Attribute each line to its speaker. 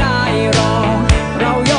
Speaker 1: ได้รอเราย